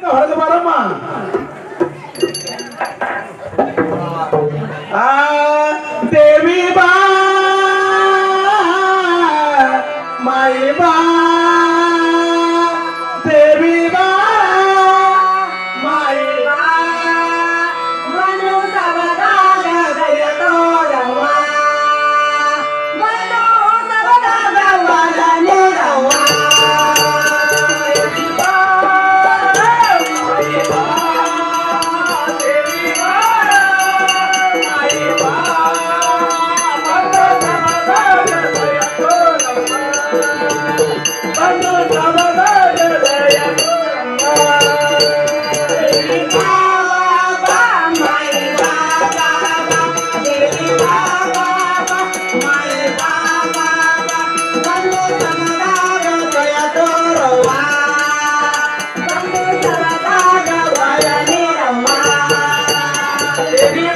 na hora do Maramá. Hallelujah.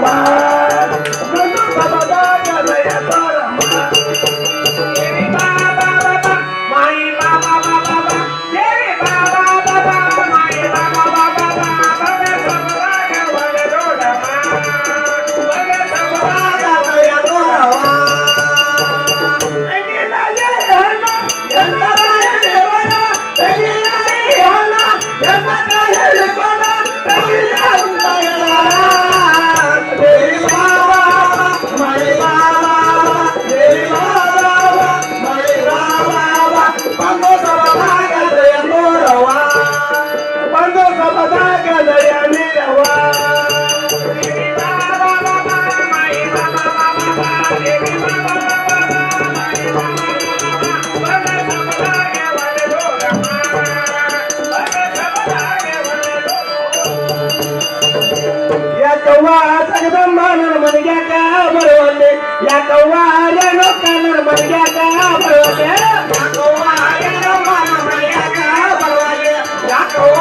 Bye. ಮನ್ಗ್ಯಾಕ ಬರುವಂತೆ? ಯಾಕವ್ವ ಏನೋ ಕನ್ನಡ ಮನ್ಗ್ಯಾಕ ಬರುವಂತೆ? ಯಾಕವ್ವ ಏನೋ ಕನ್ನಡ ಮನ್ಗ್ಯಾಕ ಬರುವಂತೆ? ಯಾಕವ್ವ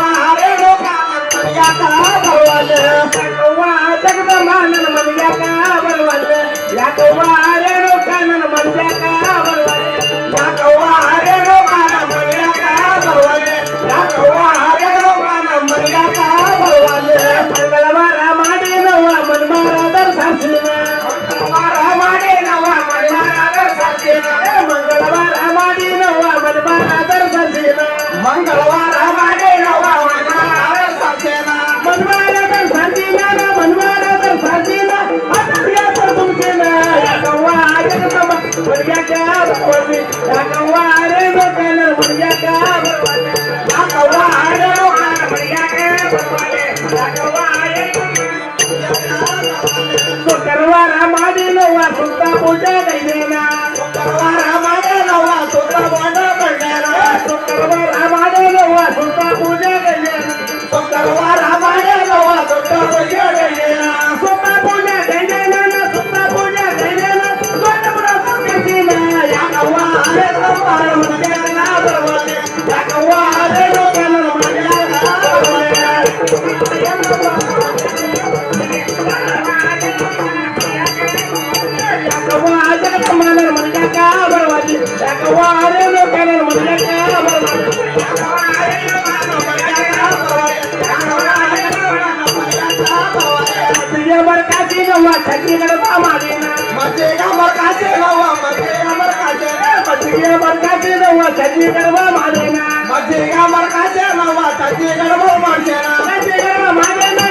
ಏನೋ ಕನ್ನಡ ಮನ್ಗ್ಯಾಕ ಬರುವಂತೆ? ಯಾಕವ್ವ ಜಗದಮ್ಮ ನನ್ನ ಮನ್ಗ್ಯಾಕ ಬರುವಂತೆ? ಯಾಕವ್ವ ಏನೋ ಕನ್ನಡ ಮನ್ಗ್ಯಾಕ ಬರುವಂತೆ? ಮುಂತಾದ ಇದೆ मरकाचे नवा छगीगड मामालेना मजेगा मरकाचे नवा मजेगा मरकाचे मजेगा मरकाचे नवा छगीगड मामालेना मजेगा मरकाचे नवा छगीगड मामालेना मजेगा मामालेना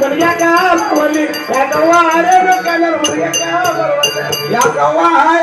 मुर्गा का बोली या कौवा अरे कलर मुर्गा का बरवा या कौवा है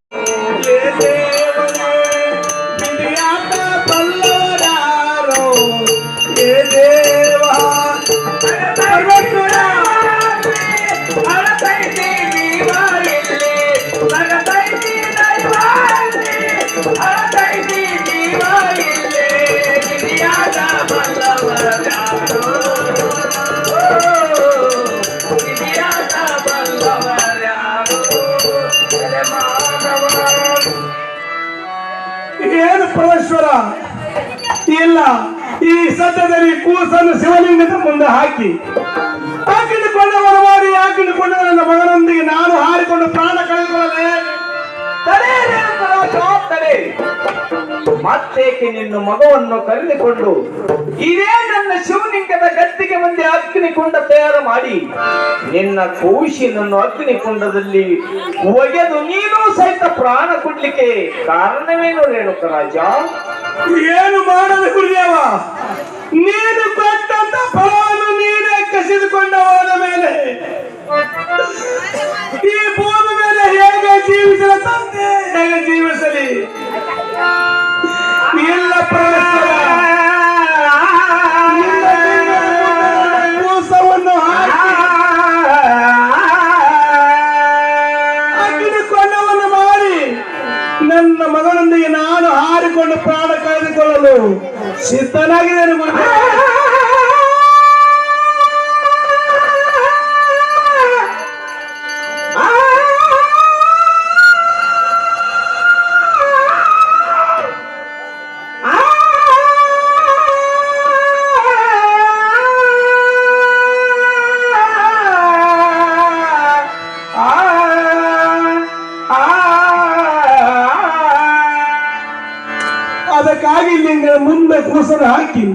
ಏನು ಪರಮೇಶ್ವರ? ಇಲ್ಲ, ಈ ಸತ್ಯದಲ್ಲಿ ಕೂಸನ್ನು ಶಿವಲಿಂಗದ ಮುಂದೆ ಹಾಕಿ. ಹಾಕಿಟ್ಟುಕೊಂಡವರು ಮಾಡಿ ಹಾಕಿಟ್ಟುಕೊಂಡ ನನ್ನ ಮಗನೊಂದಿಗೆ ನಾನು ಹಾರಿಕೊಂಡು ಪ್ರಾಣ ಕಳೆದುಕೊಳ್ಳದೆ ಮತ್ತೇಕೆ ನಿನ್ನ ಮಗವನ್ನು ಕರೆದುಕೊಂಡು? ಇದೇ ನನ್ನ ಶಿವಲಿಂಗದ ಗದ್ದಿಗೆ ಮುಂದೆ ಅಗ್ನಿಕುಂಡ ತಯಾರು ಮಾಡಿ, ನಿನ್ನ ಕೌಶಿನನ್ನು ಅಗ್ನಿಕುಂಡದಲ್ಲಿ ಒಗೆದು ನೀನು ಸಹಿತ ಪ್ರಾಣ ಕೊಡ್ಲಿಕ್ಕೆ ಕಾರಣವೇನು ರೇಣುಕ ರಾಜ? ಏನು ಮಾಡಲು ಗುರುದೇವ? ನೀನು ಕೊಟ್ಟಂತ ಫಲವನ್ನು ನೀನೇ ಕಸಿದುಕೊಂಡ ಹೋದ ಮೇಲೆ ಈ ಭೂಮಿ ಮೇಲೆ ಹೇಗೆ ಜೀವಿಸಲು ತಂದೆ ಹೇಗೆ ಜೀವಿಸಲಿ? ಇಲ್ಲ ಪರಮೇಶ್ವರ ಪ್ರಾಣ ಕಳೆದುಕೊಳ್ಳಲು ಸಿದ್ಧನಾಗಿದ್ದೇನೆ ಗುರುದೇವ. ಕೂಸನ್ನು ಹಾಕಿ,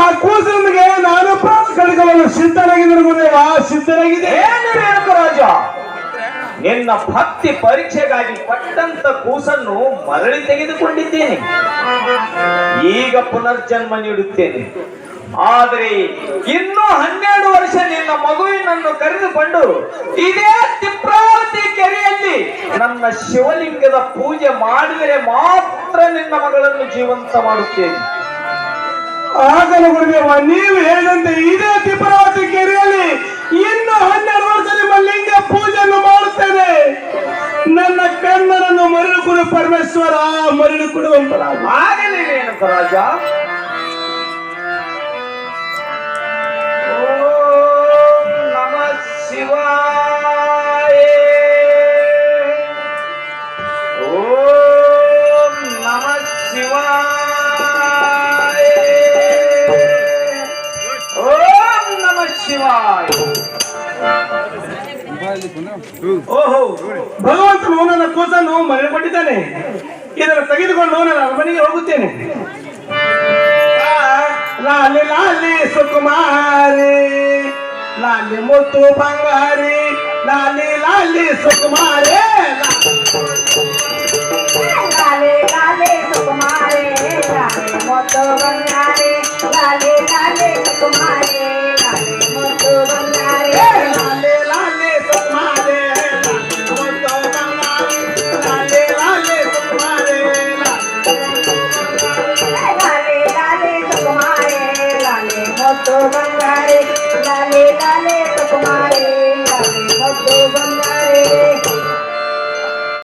ಆ ಕೂಸನಿಗೆ ನಾನು ಪ್ರಾಣ ಕಳ್ಕೊಳ್ಳಲು ಸಿದ್ಧನಾಗಿದ್ದೇನೆ ಗುರುದೇವ, ಸಿದ್ಧನಾಗಿದೆ. ರಾಜ? ನಿನ್ನ ಭಕ್ತಿ ಪರೀಕ್ಷೆಗಾಗಿ ಪಟ್ಟಂತ ಕೂಸನ್ನು ಮರಳಿ ತೆಗೆದುಕೊಂಡಿದ್ದೇನೆ. ಈಗ ಪುನರ್ಜನ್ಮ ನೀಡುತ್ತೇನೆ. ಆದರೆ ಇನ್ನೂ ಹನ್ನೆರಡು ವರ್ಷ ನಿನ್ನ ಮಗುವಿನನ್ನು ಕರೆದುಕೊಂಡು ಇದೇ ತಿಪ್ರಾವತಿ ಕೆರೆಯಲ್ಲಿ ನನ್ನ ಶಿವಲಿಂಗದ ಪೂಜೆ ಮಾಡಿದರೆ ಮಾತ್ರ ನಿನ್ನ ಮಗಳನ್ನು ಜೀವಂತ ಮಾಡುತ್ತೇನೆ. ಆಗಲು ಗುರುದೇವ, ನೀವು ಹೇಳಿದಂತೆ ಇದೇ ತಿಪರಾವತಿ ಕೆರೆಯಲ್ಲಿ ಇನ್ನು ಹನ್ನೆರಡು ವರ್ಷ ನಿಮ್ಮ ಲಿಂಗ ಪೂಜೆಯನ್ನು ಮಾಡುತ್ತೇನೆ. ನನ್ನ ಕಣ್ಣನನ್ನು ಮರಳು ಕೊಡು ಪರಮೇಶ್ವರ, ಮರಳು ರೇಣುಕ ರಾಜ? ಓಹೋ ಭಗವಂತನು ನನ್ನ ಕೂಸನ್ನು ಮನೆ ಕೊಟ್ಟಿದ್ದಾನೆ. ಇದನ್ನು ತೆಗೆದುಕೊಂಡು ನನ್ನ ಅರಮನೆಗೆ ಹೋಗುತ್ತೇನೆ. ಆ, ಲಾಲಿ ಲಾಲಿ ಸುಕುಮಾರಿ ಲಾಲಿ ಮುತ್ತು ಬಂಗಾರಿ ಲಾಲಿ ಲಾಲಿ ಸುಕುಮಾರಿ ಲಾಲೆ ಲಾಲಿ ಸುಕುಮಾರೆ ಲಾಲಿ ಮೊತ್ತು ಬಂಗಾರಿ ಲಾಲಿ ಲಾಲಿ ಸುಕುಮಾರೆ ಲಾಲಿ ಮೊತ್ತು ಬಂಗಾರೆ.